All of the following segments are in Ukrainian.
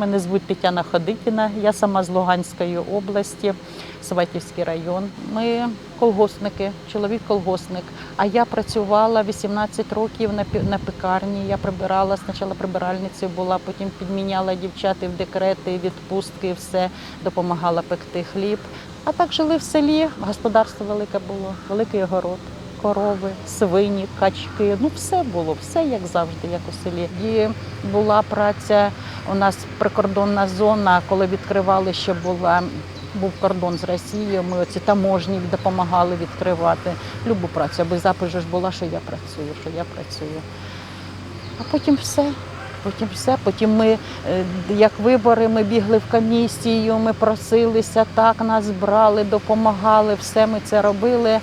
Мене звуть Тетяна Ходикіна, я сама з Луганської області, Сватівський район. Ми колгоспники, чоловік колгоспник. А я працювала 18 років на на пекарні. Я прибирала спочатку прибиральницею була, потім підміняла дівчат і в декрети, відпустки, все допомагала пекти хліб. А так жили в селі. Господарство велике було, великий огород. Корови, свині, качки, ну все було, все як завжди, як у селі. І була праця. У нас прикордонна зона, коли відкривали, ще була був кордон з Росією. Ми оці таможні допомагали відкривати. Любу працю, аби запис ж була, що я працюю, що я працюю. А потім все. Потім все. Потім ми, е, як вибори, ми бігли в комісію, ми просилися, так нас брали, допомагали, все ми це робили.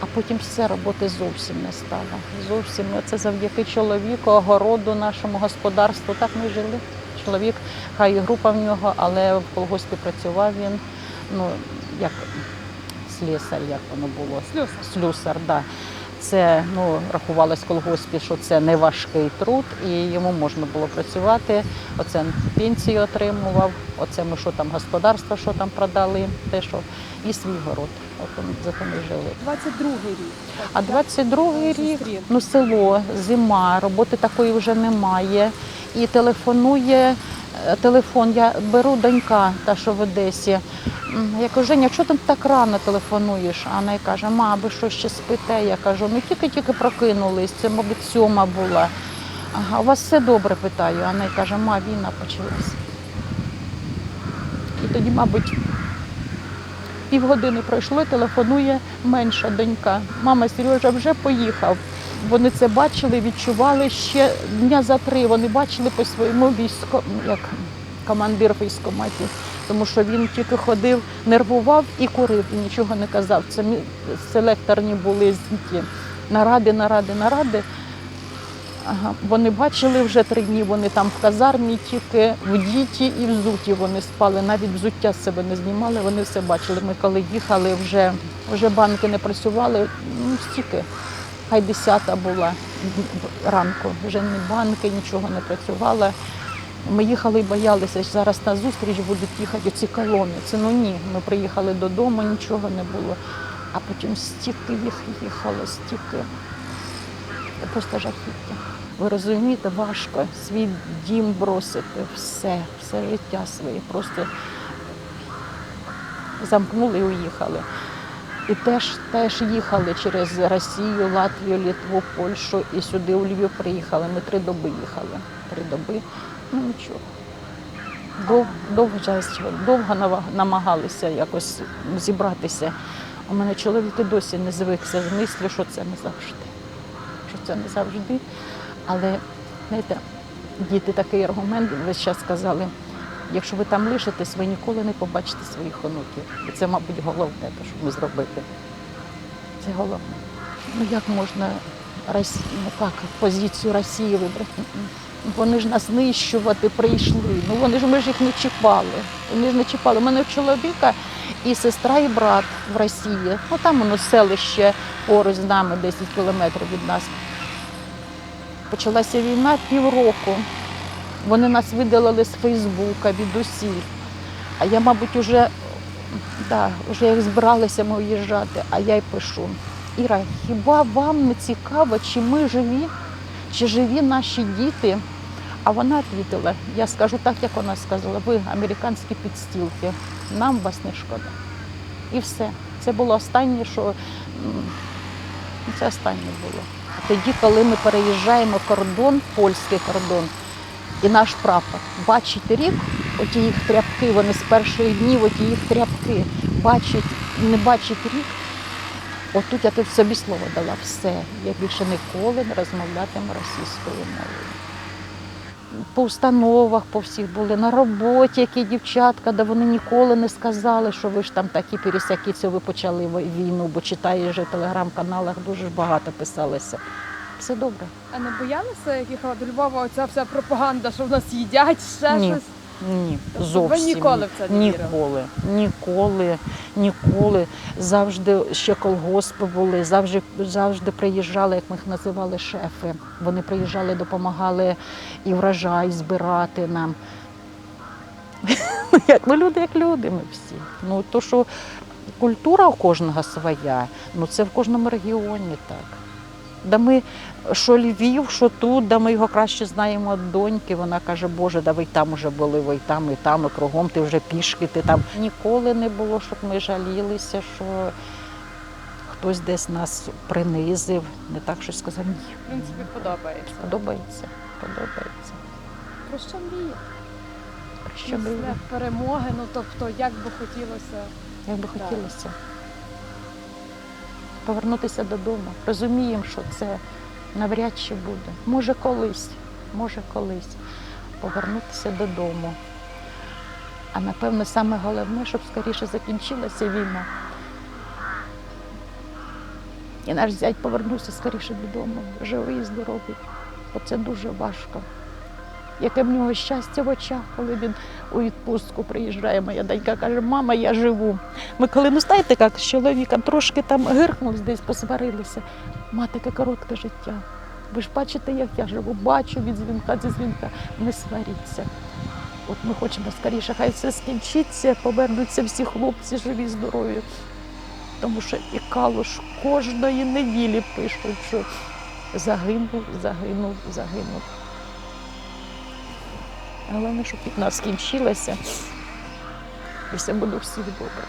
А потім все роботи зовсім не стало. Зовсім це завдяки чоловіку, огороду, нашому господарству. Так ми жили. Чоловік, хай і група в нього, але в колгоспі працював він. Ну як слесар, як воно було. Слюсар. Слюсар, да. Це ну, рахувалось в колгоспі, що це не важкий труд, і йому можна було працювати. Оце пенсію отримував, оце ми що там господарство, що там продали, те, що і свій город. От ми- зато ми жили. 22-й рік. А 22-й рік ну село, зима, роботи такої вже немає. І телефонує е, телефон. Я беру донька, та що в Одесі. Я кажу, Женя, чого ти так рано телефонуєш? А вона каже, ма, ви що ще спите? Я кажу, ну тільки-тільки прокинулись, це, мабуть, сьома була. Ага, у вас все добре, питаю. А вона каже, ма, війна почалась. І тоді, мабуть, півгодини пройшло, телефонує менша донька. Мама, Сережа вже поїхав. Вони це бачили, відчували ще дня за три. Вони бачили по своєму війську, як командир військоматів, тому що він тільки ходив, нервував і курив, і нічого не казав. Це селекторні були ті наради, наради, наради. Ага. Вони бачили вже три дні, вони там в казармі тільки в діті і в зуті вони спали, навіть взуття з себе не знімали, вони все бачили. Ми коли їхали, вже, вже банки не працювали, ну стільки, хай десята була ранку, вже не банки, нічого не працювало. Ми їхали і боялися, що зараз на зустріч будуть їхати ці колони. Це ну ні. Ми приїхали додому, нічого не було. А потім стільки їх їхало, стільки. Це просто жахіття. Ви розумієте, важко свій дім бросити, все, все життя своє. Просто замкнули і уїхали. І теж, теж їхали через Росію, Латвію, Литву, Польщу і сюди у Львів приїхали. Ми три доби їхали. Три доби. Ну нічого. Дов, довго, час- довго намагалися якось зібратися. У мене чоловік і досі не звикся з мислю, що це не завжди. Що це не завжди. Але знаєте, діти такий аргумент весь час сказали. Якщо ви там лишитесь, ви ніколи не побачите своїх онуків. І це, мабуть, головне, те, що ми зробити. Це головне. Ну як можна Росі... ну, як, позицію Росії вибрати? Вони ж нас знищувати прийшли. Ну вони ж ми ж їх не чіпали. Вони ж не чіпали. У мене чоловіка і сестра, і брат в Росії. Ну там воно селище поруч з нами, 10 кілометрів від нас. Почалася війна півроку. Вони нас видалили з Фейсбука від усіх. А я, мабуть, уже, да, вже як збиралися ми уїжджати, а я й пишу. Іра, хіба вам не цікаво, чи ми живі, чи живі наші діти? А вона відповіла, я скажу так, як вона сказала, ви американські підстілки, нам вас не шкода. І все. Це було останнє, що це останнє було. Тоді, коли ми переїжджаємо кордон, польський кордон, і наш прапор бачить рік, оті їх тряпки, вони з перших днів, оті їх тряпки, бачить, не бачить рік. Отут я тут собі слово дала все. Я більше ніколи не розмовлятиму російською мовою. По установах, по всіх були на роботі, які дівчатка, де вони ніколи не сказали, що ви ж там такі пересяки, ви почали війну, бо читаєш в телеграм-каналах дуже багато писалося. Все добре. А не боялися, як їхала до Львова, оця вся пропаганда, що в нас їдять, ще Ні. щось? Ні, Тобто ви зовсім ніколи в це не вірили? ніколи, ніколи, ніколи. Завжди ще колгоспи були, завжди, завжди приїжджали, як ми їх називали шефи. Вони приїжджали, допомагали і врожай збирати нам. Ну, як, ну люди як люди, ми всі. Ну, то, що культура у кожного своя, ну це в кожному регіоні так. Да ми, що Львів, що тут, да ми його краще знаємо від доньки. Вона каже, Боже, да ви там уже були, ви там, і там, і кругом, ти вже пішки, ти там. Ніколи не було, щоб ми жалілися, що хтось десь нас принизив. Не так щось сказав, ні. В принципі, подобається. Подобається, подобається. Про що мріє? Що ми, Після перемоги, ну тобто, як би хотілося. як би Так. хотілося повернутися додому. Розуміємо, що це навряд чи буде. Може колись, може колись повернутися додому. А напевно, саме головне, щоб скоріше закінчилася війна. І наш зять повернувся скоріше додому, живий і здоровий. Бо це дуже важко. Яке в нього щастя в очах, коли він у відпустку приїжджає. Моя донька каже, мама, я живу. Ми коли, ну знаєте, як з чоловіком трошки там гиркнули, десь посварилися. Ма, таке коротке життя. Ви ж бачите, як я живу, бачу від дзвінка до дзвінка. Не сваріться. От ми хочемо скоріше, хай все скінчиться, повернуться всі хлопці живі, здорові. Тому що і Калуш кожної неділі пишуть, що загинув, загинув, загинув. Головне, щоб війна скінчилася, і все буде всіх добре.